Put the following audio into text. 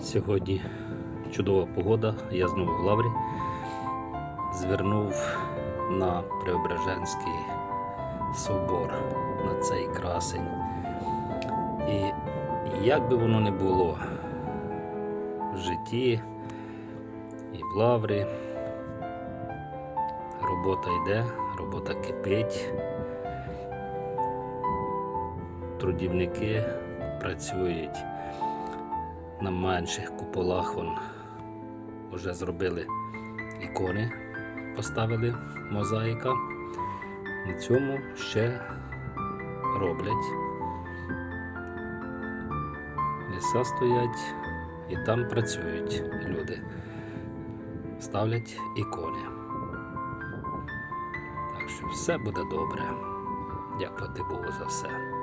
Сьогодні чудова погода, я знову в Лаврі. Звернув на Преображенський собор, на цей красень. І як би воно не було в житті і в Лаврі, робота йде, робота кипить. Трудівники працюють на менших куполах вон вже зробили ікони, поставили мозаїка. На цьому ще роблять. Ліса стоять і там працюють люди. Ставлять ікони. Так що все буде добре. Дякувати Богу за все.